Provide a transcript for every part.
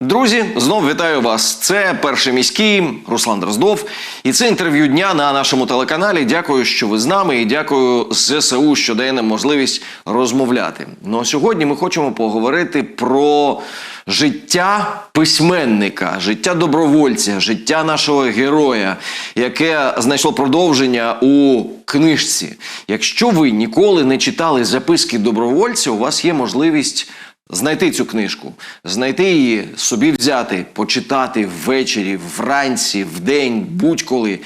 Друзі, знов вітаю вас. Це перший міський Руслан Дроздов. І це інтерв'ю дня на нашому телеканалі. Дякую, що ви з нами, і дякую ЗСУ, що дає нам можливість розмовляти. Ну а сьогодні ми хочемо поговорити про життя письменника, життя добровольця, життя нашого героя, яке знайшло продовження у книжці. Якщо ви ніколи не читали записки добровольця, у вас є можливість. Знайти цю книжку, знайти її, собі взяти, почитати ввечері, вранці, вдень, будь-коли.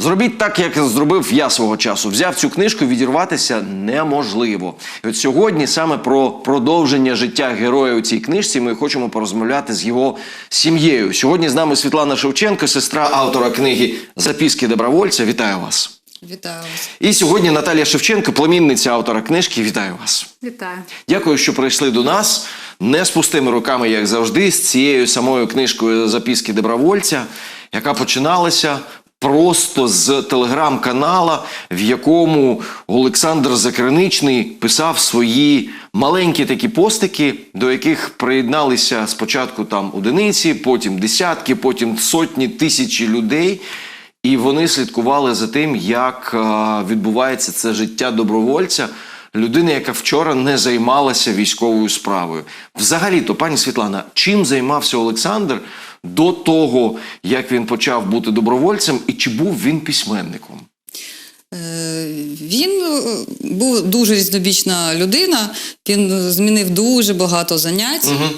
Зробіть так, як зробив я свого часу. Взяв цю книжку, відірватися неможливо. І от сьогодні саме про продовження життя героя у цій книжці ми хочемо порозмовляти з його сім'єю. Сьогодні з нами Світлана Шевченко, сестра автора книги Записки добровольця. Вітаю вас. Вітаю вас. І сьогодні Наталія Шевченко, племінниця автора книжки. Вітаю вас. Вітаю. Дякую, що прийшли до нас не з пустими руками, як завжди, з цією самою книжкою Записки добровольця, яка починалася просто з телеграм-канала, в якому Олександр Закриничний писав свої маленькі такі постики, до яких приєдналися спочатку там одиниці, потім десятки, потім сотні тисячі людей. І вони слідкували за тим, як е, відбувається це життя добровольця, людини, яка вчора не займалася військовою справою. Взагалі-то, пані Світлана, чим займався Олександр до того, як він почав бути добровольцем, і чи був він письменником? Е, Він е, був дуже різнобічна людина. Він змінив дуже багато занять. Угу.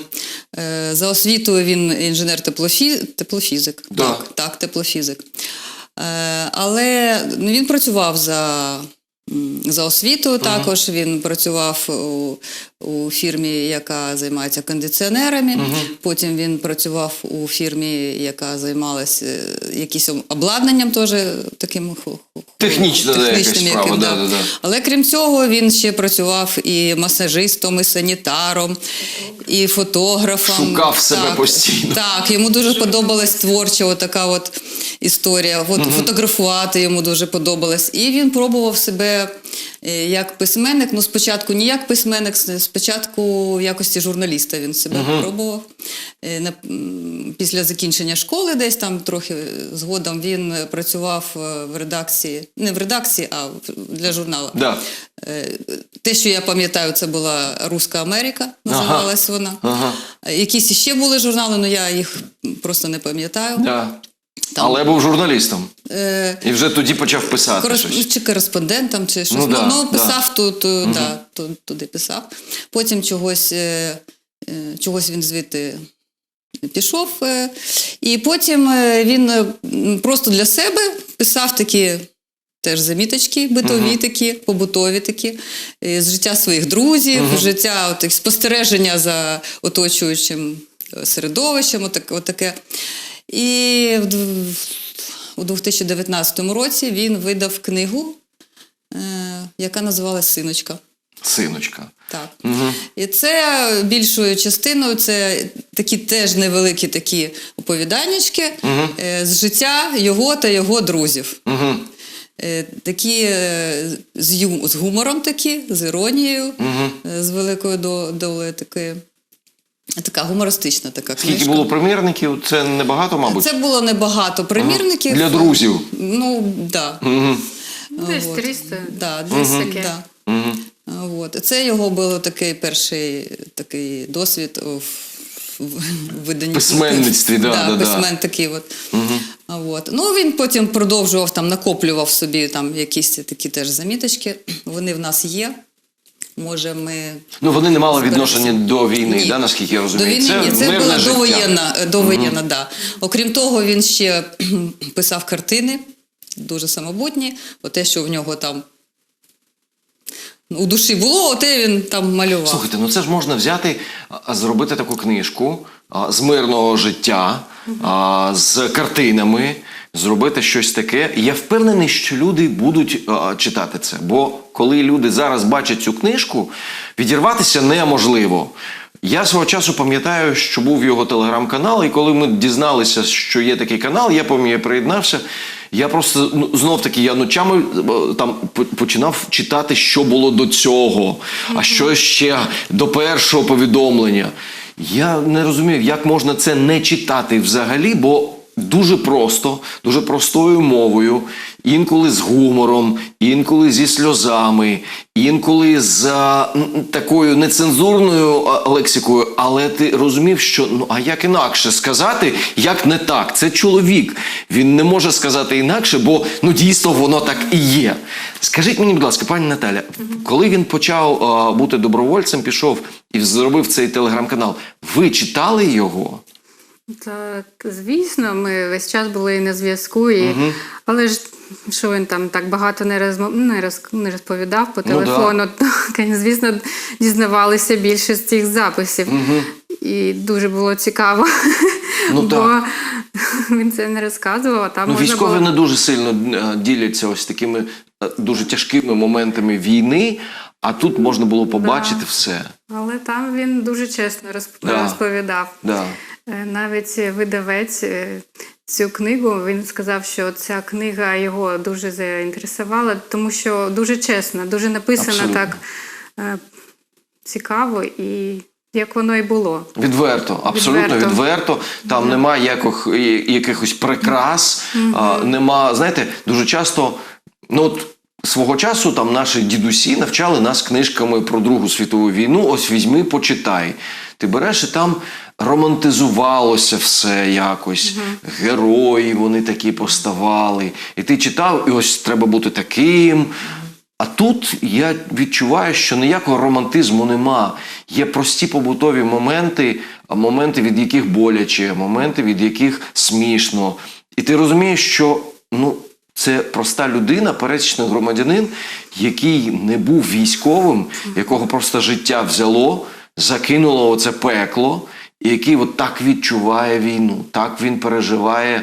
За освітою він інженер-теплофі... теплофізик. Да. Так, так, теплофізик. Але він працював за. За освітою також він працював у, у фірмі, яка займається кондиціонерами. Потім він працював у фірмі, яка займалася е, якимось обладнанням, теж таким Технічна, да, якась справа, яким, да, да, да. Але крім цього, він ще працював і масажистом, і санітаром, і фотографом. Шукав себе постійно. Так, йому дуже подобалась творча отака от історія. От фотографувати йому дуже подобалось. І він пробував себе е, як письменник. Ну, спочатку не як письменник, спочатку в якості журналіста він себе пробував. Е, Після закінчення школи, десь там трохи згодом він працював е, в редакції, не в редакції, а для журналу. Да. Е, Те, що я пам'ятаю, це була Руська Америка, називалась вона. Ага. Якісь ще були журнали, але я їх просто не пам'ятаю. Да. Там. Але був журналістом. Е, І вже тоді почав писати корес- щось. Чи кореспондентом, чи щось. Ну, Ну, да, ну, да. писав тут, е, да, ту- туди писав. Потім чогось, е, е, чогось він звідти пішов. е, І потім е, він е, м, просто для себе писав такі. Теж заміточки, битові такі, побутові такі, е, з життя своїх друзів, життя отих, спостереження за оточуючим е, середовищем, отак, отаке. І в у 2019 році він видав книгу, е, яка називалась Синочка. Синочка. Так. Угу. І це більшою частиною це такі теж невеликі такі оповіданнячки е, з життя його та його друзів. Угу. Такі з, гумором, такі, з іронією, е, з великою до- долею такої. Така гумористична така книжка. Скільки було примірників? Це небагато, мабуть. Це було небагато примірників. Для друзів. Ну, да. Угу. Десь 300. Да, десь таке. Угу. От. Це його був такий перший такий досвід в, виданні. Письменництві, да, да, да. письмен такий от. От. Ну, він потім продовжував там, накоплював собі там якісь такі теж заміточки. Вони в нас є. Може, ми. Ну вони не мали відношення до війни, Ні. да, наскільки я розумію. До війни ні, це була довоєнна, е, довоєнна, да. Окрім того, він ще писав картини, дуже самобутні. Оте, що в нього там у душі було, оте він там малював. Слухайте, ну це ж можна взяти, зробити таку книжку а, з мирного життя, а, з картинами, зробити щось таке. Я впевнений, що люди будуть а, читати це. Бо коли люди зараз бачать цю книжку, відірватися неможливо. Я свого часу пам'ятаю, що був його телеграм-канал, і коли ми дізналися, що є такий канал, я пам'ятаю, приєднався. Я просто ну, знов таки я ночами е, там починав читати, що було до цього, а що ще до першого повідомлення. Я не розумію, як можна це не читати взагалі, бо дуже просто, дуже простою мовою, інколи з гумором, інколи зі сльозами, інколи з а, такою нецензурною лексикою. Але ти розумів, що ну а як інакше сказати, як не так? Це чоловік. Він не може сказати інакше, бо ну дійсно воно так і є. Скажіть мені, будь ласка, пані Наталя, коли він почав а, бути добровольцем, пішов і зробив цей телеграм-канал, ви читали його? Так, звісно, ми весь час були на зв'язку, і... але ж що він там так багато не, розмов... не, роз... не розповідав по Ну, да. телефону, то, звісно, дізнавалися більше з цих записів. І дуже було цікаво, Ну, бо так. він це не розказував, а там Ну, можна військові було... не дуже сильно е, діляться ось такими е, дуже тяжкими моментами війни, а тут можна було побачити все. Але там він дуже чесно розп... Да. розповідав. Да. Е, Навіть видавець е, цю книгу він сказав, що ця книга його дуже заінтересувала, тому що дуже чесно, дуже написано так е, цікаво і як воно і було. Відверто, абсолютно відверто. Відверто. Там нема якох, і- якихось прикрас, а, нема, знаєте, дуже часто, ну от свого часу там наші дідусі навчали нас книжками про Другу світову війну. Ось візьми, почитай. Ти береш і там романтизувалося все якось. Герої вони такі поставали. І ти читав, і ось треба бути таким. А тут я відчуваю, що ніякого романтизму нема. Є прості побутові моменти, моменти, від яких боляче, моменти, від яких смішно. І ти розумієш, що ну, це проста людина, пересічний громадянин, який не був військовим, якого просто життя взяло, закинуло оце пекло, і який от так відчуває війну, так він переживає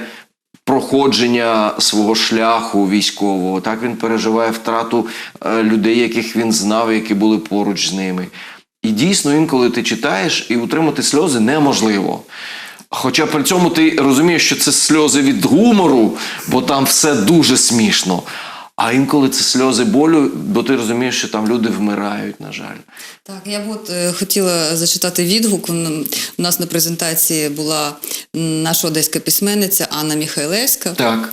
проходження свого шляху військового. Так він переживає втрату е, людей, яких він знав, які були поруч з ними. І дійсно, інколи ти читаєш і утримати сльози неможливо. Хоча при цьому ти розумієш, що це сльози від гумору, бо там все дуже смішно. А інколи це сльози болю, бо ти розумієш, що там люди вмирають, на жаль. Так, я б от е, хотіла зачитати відгук. У нас на презентації була наша одеська письменниця Анна Міхайлевська. Так.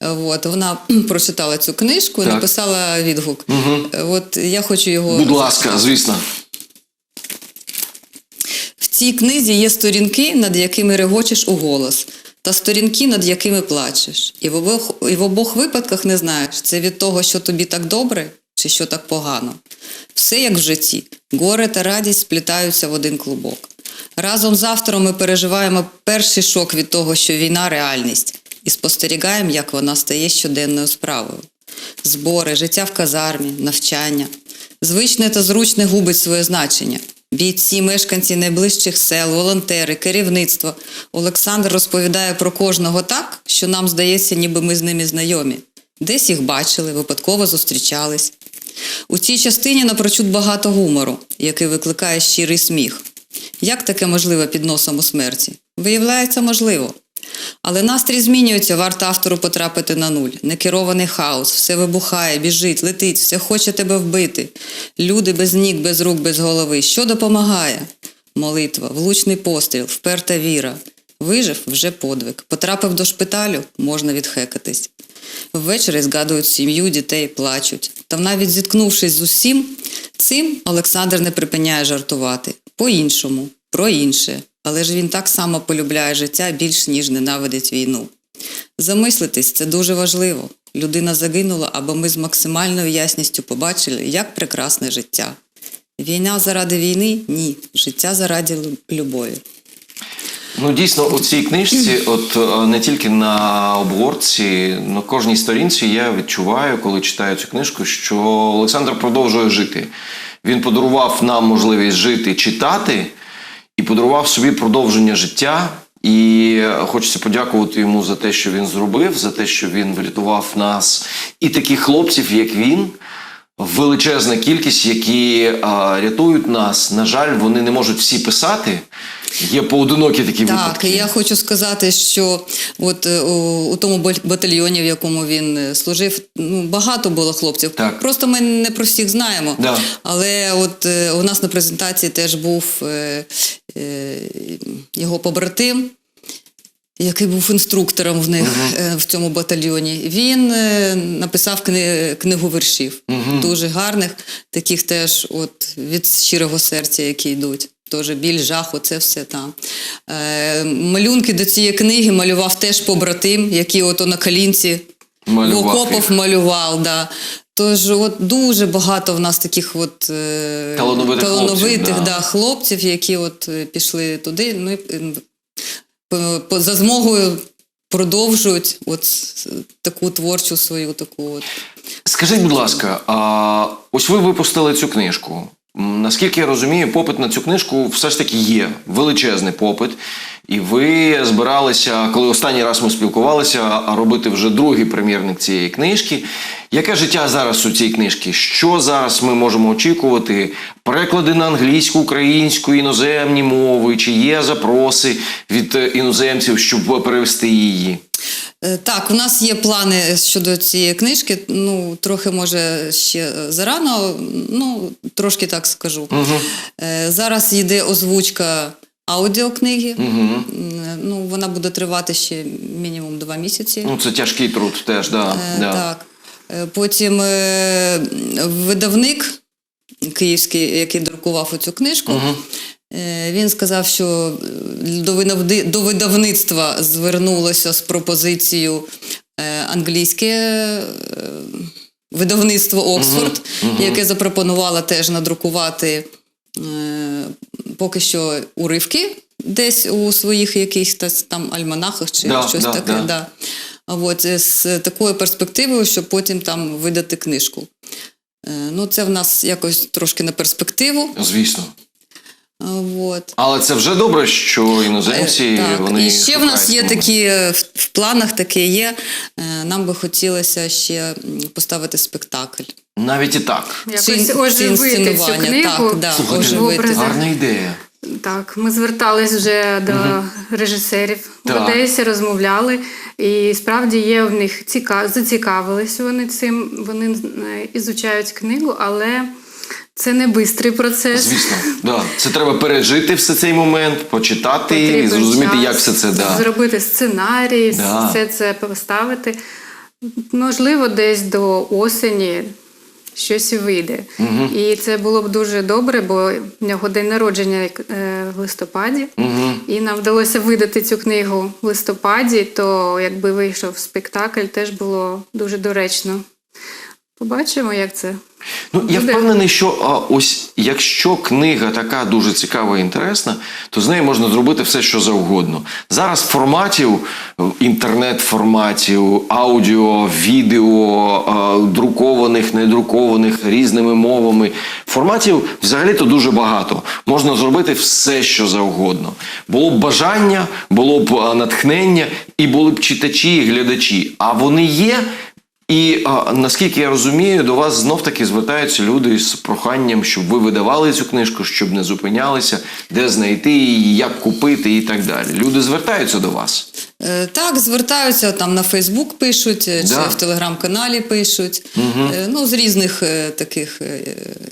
Е, От, вона прочитала цю книжку і Так. написала відгук. Е, От я хочу його. Будь ласка, звісно. Цій книзі є сторінки, над якими регочеш у голос, та сторінки, над якими плачеш. І в обох, і в обох випадках не знаєш, це від того, що тобі так добре, чи що так погано. Все як в житті. Горе та радість сплітаються в один клубок. Разом з автором ми переживаємо перший шок від того, що війна реальність, і спостерігаємо, як вона стає щоденною справою. Збори, життя в казармі, навчання. Звичне та зручне губить своє значення. Бійці, мешканці найближчих сел, волонтери, керівництво. Олександр розповідає про кожного так, що нам здається, ніби ми з ними знайомі. Десь їх бачили, випадково зустрічались. У цій частині напрочуд багато гумору, який викликає щирий сміх. Як таке можливо під носом у смерті? Виявляється, можливо. Але настрій змінюється, варто автору потрапити на нуль. Некерований хаос, все вибухає, біжить, летить, все хоче тебе вбити. Люди без ніг, без рук, без голови. Що допомагає? Молитва, влучний постріл, вперта віра. Вижив вже подвиг. Потрапив до шпиталю, можна відхекатись. Ввечері згадують сім'ю, дітей, плачуть. Та навіть зіткнувшись з усім, цим Олександр не припиняє жартувати. По-іншому, про інше. Але ж він так само полюбляє життя більш ніж ненавидить війну. Замислитись це дуже важливо. Людина загинула, аби ми з максимальною ясністю побачили, як прекрасне життя. Війна заради війни ні. Життя заради любові. Ну, дійсно, у цій книжці, от е, не тільки на обгорці, на кожній сторінці я відчуваю, коли читаю цю книжку, що Олександр продовжує жити. Він подарував нам можливість жити, читати, і подарував собі продовження життя. І хочеться подякувати йому за те, що він зробив, за те, що він врятував нас і таких хлопців, як він, величезна кількість, які а, рятують нас. На жаль, вони не можуть всі писати. Є поодинокі такі Так, випадки. і я хочу сказати, що от е, у, у тому батальйоні, в якому він е, служив, ну багато було хлопців. Так. Просто ми не про всіх знаємо. Да. Але от е, у нас на презентації теж був е, е, його побратим. Який був інструктором в них е, в цьому батальйоні. Він е, написав кни, книгу віршів, дуже гарних, таких теж от від щирого серця, які йдуть. Теж біль, жах, оце все там. Е, малюнки до цієї книги малював теж побратим, який ото на калінці Малював в окопах їх. малював. Да. Тож от дуже багато в нас таких от, е, Талановитих талановитих хлопців, да. да, хлопців, які от е, пішли туди. Ну, за змогою продовжують от таку творчу свою таку от. Скажіть, будь ласка, а ось ви випустили цю книжку. Наскільки я розумію, попит на цю книжку все ж таки є величезний попит. І ви збиралися, коли останній раз ми спілкувалися, робити вже другий прем'єрник цієї книжки. Яке життя зараз у цій книжці? Що зараз ми можемо очікувати? Переклади на англійську, українську, іноземні мови? Чи є запроси від е, іноземців, щоб перевести її? Е, Так, у нас є плани щодо цієї книжки. Ну, трохи може ще е, зарано, ну трошки так скажу. Е, Зараз йде озвучка аудіокниги. М, Ну, вона буде тривати ще мінімум два місяці. Ну, це тяжкий труд теж, да. Е, да. Так. Потім видавник київський, який друкував цю книжку, е, він сказав, що е, до видавництва звернулося з пропозицією е, англійське е, видавництво Оксфорд, яке запропонувало теж надрукувати е, поки що уривки десь у своїх якихось там альманахах чи Да, щось да, таке. да. Да. А от е, з такою перспективою, щоб потім там видати книжку. Е, Ну, це в нас якось трошки на перспективу. Звісно. А, От. Але це вже добре, що іноземці Е, так. вони І ще в нас є такі в, в планах, таке є. Е, Нам би хотілося ще поставити спектакль. навіть і так. Якось оживити цю книгу. так, да, Слухайте, оживити. гарна ідея. Так, ми звертались вже до режисерів Так. в Одесі, розмовляли, і справді є в них ціка... зацікавились вони цим. Вони е, ізучають книгу, але це не бистрий процес. Звісно, да. це треба пережити все цей момент, почитати і зрозуміти, час, як все це да. зробити сценарій, Да. все це поставити. Можливо, десь до осені щось вийде. І це було б дуже добре, бо в нього день народження е, в листопаді, і нам вдалося видати цю книгу в листопаді, то якби вийшов спектакль, теж було дуже доречно. Побачимо, як це. Ну, я впевнений, що а, ось якщо книга така дуже цікава і інтересна, то з нею можна зробити все, що завгодно. Зараз форматів, інтернет-форматів, аудіо, відео, а, друкованих, недрукованих різними мовами. Форматів взагалі-то дуже багато. Можна зробити все, що завгодно. Було б бажання, було б натхнення, і були б читачі і глядачі. А вони є. І а, наскільки я розумію, до вас знов таки звертаються люди з проханням, щоб ви видавали цю книжку, щоб не зупинялися, де знайти її, як купити і так далі. Люди звертаються до вас. Е, Так, звертаються там на Фейсбук пишуть, е, Да. в телеграм-каналі пишуть. Е, Ну, з різних е, таких е,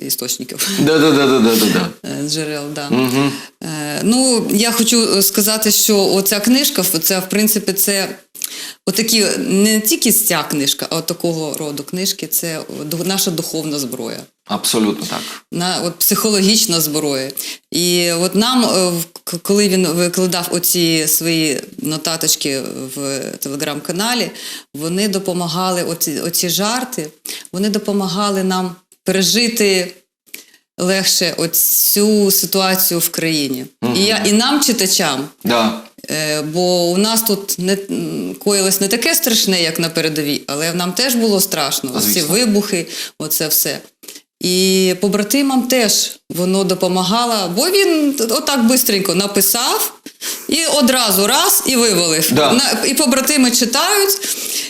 істочників. Да, да, да, да, да, да. Е, Джерел, да. Е, ну, я хочу сказати, що оця книжка, це, в принципі, це отакі, не тільки ця книжка, а от такого роду книжки це наша духовна зброя. Абсолютно так. На от психологічна зброя. І от нам, е, коли він викладав оці свої нотаточки в телеграм-каналі, вони допомагали, оці, оці жарти, вони допомагали нам пережити легше оцю ситуацію в країні. І, я, і нам, читачам, Да. Е, Бо у нас тут не коїлось не таке страшне, як на передовій, але нам теж було страшно. Ці вибухи, оце все. І побратимам теж воно допомагало, бо він отак бистренько написав і одразу раз і вивалив. Да. На- І побратими читають.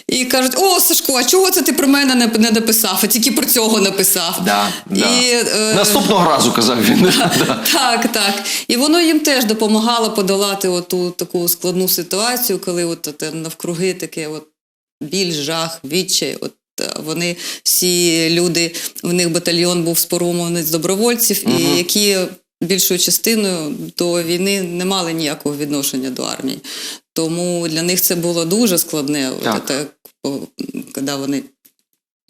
І кажуть: О, Сашко, а чого це ти про мене не, не написав, а тільки про цього написав. Да, да. І, е, Наступного разу казав він. Да. Так, так. І воно їм теж допомагало подолати оту таку складну ситуацію, коли от, те навкруги таке от біль, жах, відчай. От е, вони всі люди, в них батальйон був сформований з добровольців, і які більшою частиною до війни не мали ніякого відношення до армії. Тому для них це було дуже складне, Так. те, коли вони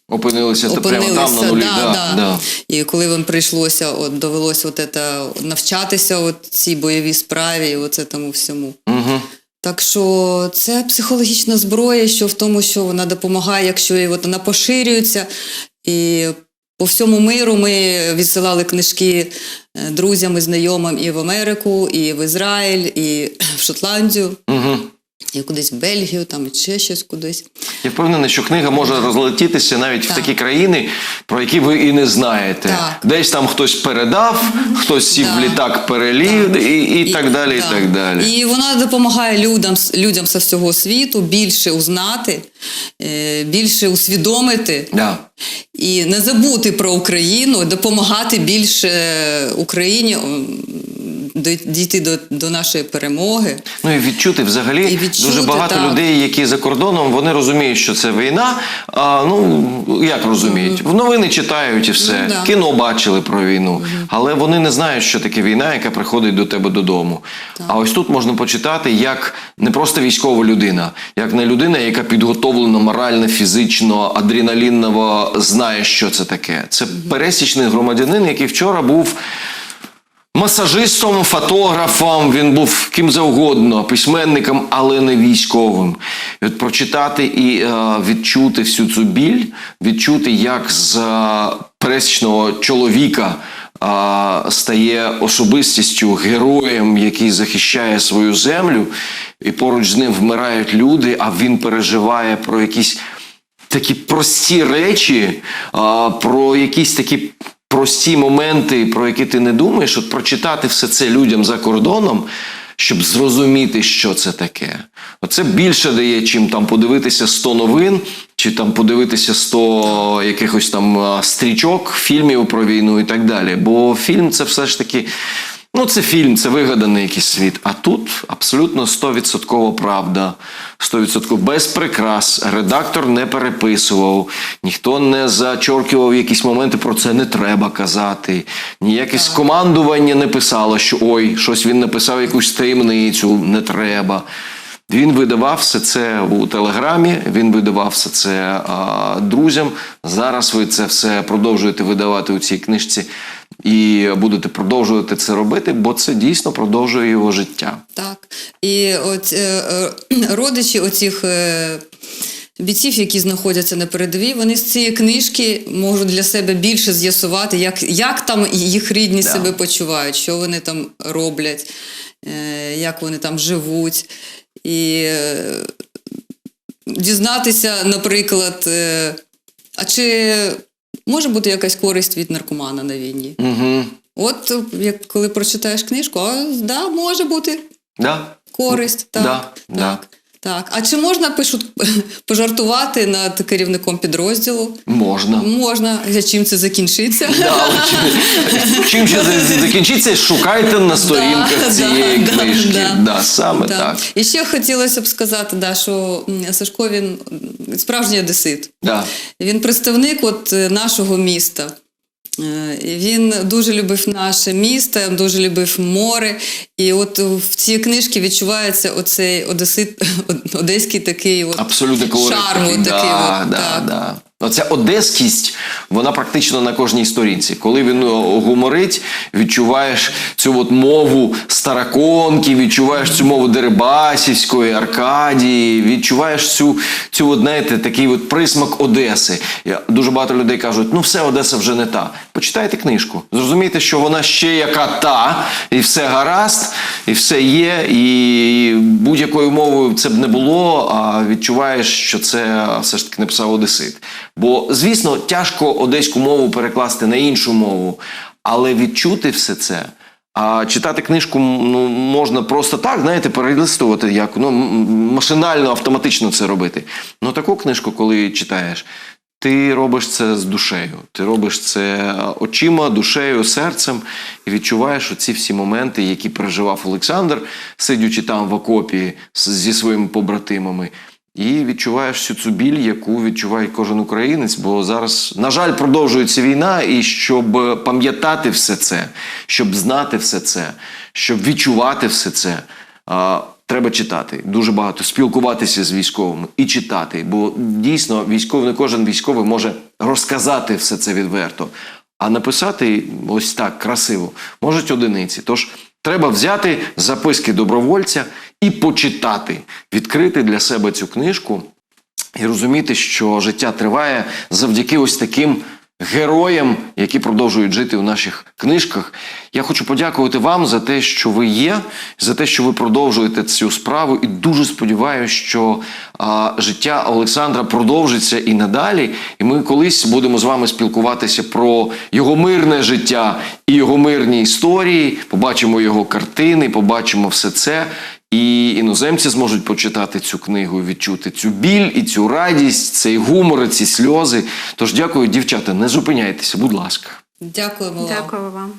Опинилися та прямо там на нулі. да, да. да. І коли вам прийшлося, от довелося от это, навчатися от цій бойовій справі, і оце тому всьому. Угу. Так що це психологічна зброя, що в тому, що вона допомагає, якщо і от вона поширюється. І по всьому миру ми відсилали книжки е, друзям і знайомим і в Америку, і в Ізраїль, і в Шотландію, Угу. І кудись в Бельгію, там ще щось кудись. Я впевнений, що книга може розлетітися навіть в такі країни, про які ви і не знаєте. Так. Десь там хтось передав, хтось сів в літак перелів і, і, так далі. І так далі. І вона допомагає людям, людям з всього світу більше узнати, е, більше усвідомити Да. і не забути про Україну, допомагати більше Україні дійти до, до нашої перемоги. Ну і відчути взагалі І відчути, дуже багато так. людей, які за кордоном, вони розуміють, що це війна. А ну як розуміють? В новини читають і все, Ну, да. кіно бачили про війну, але вони не знають, що таке війна, яка приходить до тебе додому. А ось тут можна почитати, як не просто військова людина, як не людина, яка підготовлена морально, фізично, адреналіново знає, що це таке. Це пересічний громадянин, який вчора був. Масажистом, фотографом, він був ким завгодно, письменником, але не військовим. І от прочитати і е, відчути всю цю біль, відчути, як з е, пересічного чоловіка е, стає особистістю, героєм, який захищає свою землю, і поруч з ним вмирають люди, а він переживає про якісь такі прості речі, а, про якісь такі прості моменти, про які ти не думаєш, от прочитати все це людям за кордоном, щоб зрозуміти, що це таке. Оце більше дає, чим там подивитися 100 новин, чи там подивитися 100 якихось там стрічок, фільмів про війну і так далі. Бо фільм це все ж таки. Ну, це фільм, це вигаданий якийсь світ. А тут абсолютно 100% правда. 100% без прикрас. Редактор не переписував, ніхто не зачоркував якісь моменти, про це не треба казати. Ніяке командування не писало, що ой, щось він написав якусь таємницю, не треба. Він видавав все це у телеграмі, він видавав все це а, друзям. Зараз ви це все продовжуєте видавати у цій книжці і будете продовжувати це робити, бо це дійсно продовжує його життя. Так. І от, е, е, родичі оцих е, бійців, які знаходяться на передовій, вони з цієї книжки можуть для себе більше з'ясувати, як, як там їх рідні Да. себе почувають, що вони там роблять, е, як вони там живуть. І е, дізнатися, наприклад, е, а чи може бути якась користь від наркомана на війні? Угу. От як коли прочитаєш книжку, а да, може бути Да? користь. Так, Да, так, да. Так. А чи можна пишуть пожартувати над керівником підрозділу? Можна. Можна. А чим це закінчиться? Да, чим, чим це закінчиться, шукайте на сторінках Да, цієї да, книжки. да, Да, саме Да. так. І ще хотілося б сказати, да, що Сашко він справжній одесит. Да. Він представник от е, нашого міста. Е, Він дуже любив наше місто, дуже любив море. І от в цій книжці відчувається оцей одесит, одеський такий от шарм. такий. такий да, от, да, так. да. Оця одеськість, вона практично на кожній сторінці. Коли він гуморить, відчуваєш цю от мову староконки, відчуваєш цю мову Дерибасівської, Аркадії, відчуваєш цю, цю от, знаєте, такий от присмак Одеси. Дуже багато людей кажуть, ну все, Одеса вже не та. Почитайте книжку. Зрозумійте, що вона ще яка та, і все гаразд, і все є, і будь-якою мовою це б не було, а відчуваєш, що це все ж таки написав Одесит. Бо, звісно, тяжко одеську мову перекласти на іншу мову, але відчути все це А читати книжку ну, можна просто так, знаєте, перелистувати, як ну, машинально, автоматично це робити. Ну таку книжку, коли читаєш, ти робиш це з душею. Ти робиш це очима, душею, серцем і відчуваєш оці всі моменти, які переживав Олександр, сидячи там в окопі зі своїми побратимами. І відчуваєш всю цю біль, яку відчуває кожен українець, бо зараз, на жаль, продовжується війна, і щоб пам'ятати все це, щоб знати все це, щоб відчувати все це, а, треба читати. Дуже багато спілкуватися з військовими і читати. Бо дійсно військовий, не кожен військовий може розказати все це відверто. А написати ось так красиво можуть одиниці. Тож треба взяти записки добровольця і почитати, відкрити для себе цю книжку і розуміти, що життя триває завдяки ось таким героям, які продовжують жити у наших книжках. Я хочу подякувати вам за те, що ви є, за те, що ви продовжуєте цю справу, і дуже сподіваюся, що а, життя Олександра продовжиться і надалі. І ми колись будемо з вами спілкуватися про його мирне життя і його мирні історії. Побачимо його картини, побачимо все це. І іноземці зможуть почитати цю книгу, відчути цю біль і цю радість, цей гумор, і ці сльози. Тож дякую, дівчата, не зупиняйтеся, будь ласка. Дякуємо вам. Дякую вам.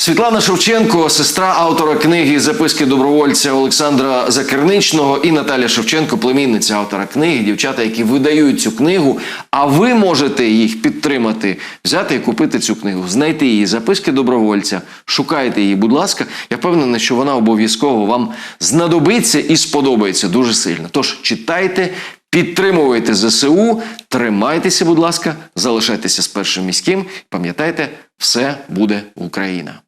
Світлана Шевченко, сестра автора книги Записки добровольця Олександра Закерничного і Наталя Шевченко, племінниця автора книги, дівчата, які видають цю книгу. А ви можете їх підтримати, взяти і купити цю книгу, знайти її записки добровольця, шукайте її, будь ласка. Я впевнений, що вона обов'язково вам знадобиться і сподобається дуже сильно. Тож читайте. Підтримуйте ЗСУ, тримайтеся, будь ласка, залишайтеся з першим міським. Пам'ятайте, все буде Україна.